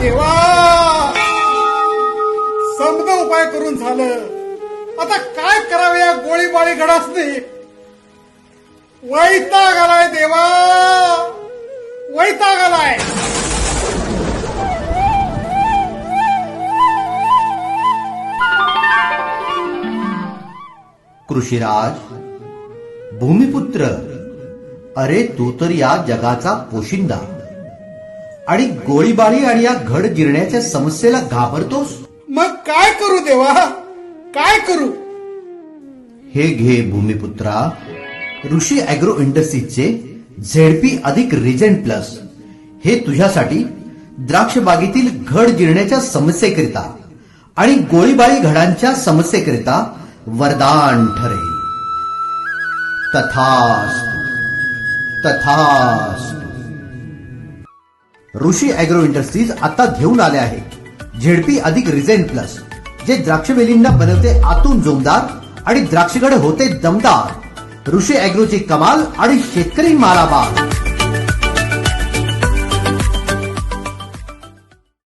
देवा! समद उपाय करून झालं. आता काय करावे या गोळीबाळी घडासने वैताग आलाय देवा! वैताग आलाय कृषीराज भूमिपुत्र अरे तू तर या जगाचा पोशिंदा. आणि गोळीबारी आणि या घड गिरण्याच्या समस्येला घाबरतोस? मग काय करू देवा? काय करू? हे घे भूमिपुत्रा. ऋषी अॅग्रो इंडस्ट्रीजचे झेडपी अधिक रिजेंट प्लस. हे तुझ्यासाठी द्राक्ष बागेतील घड गिरण्याच्या समस्येकरिता आणि गोळीबारी घडांच्या समस्येकरिता वरदान ठरेल. तथास्तु. तथास्तु. ऋषी अॅग्रो इंडस्ट्रीज आता घेऊन आले आहे झेडपी अधिक रिझेन प्लस जे द्राक्षवेलींना बनवते आतून जोमदार आणि द्राक्षगड होते दमदार. ऋषी अॅग्रोची कमाल आणि शेतकरी मालामाल.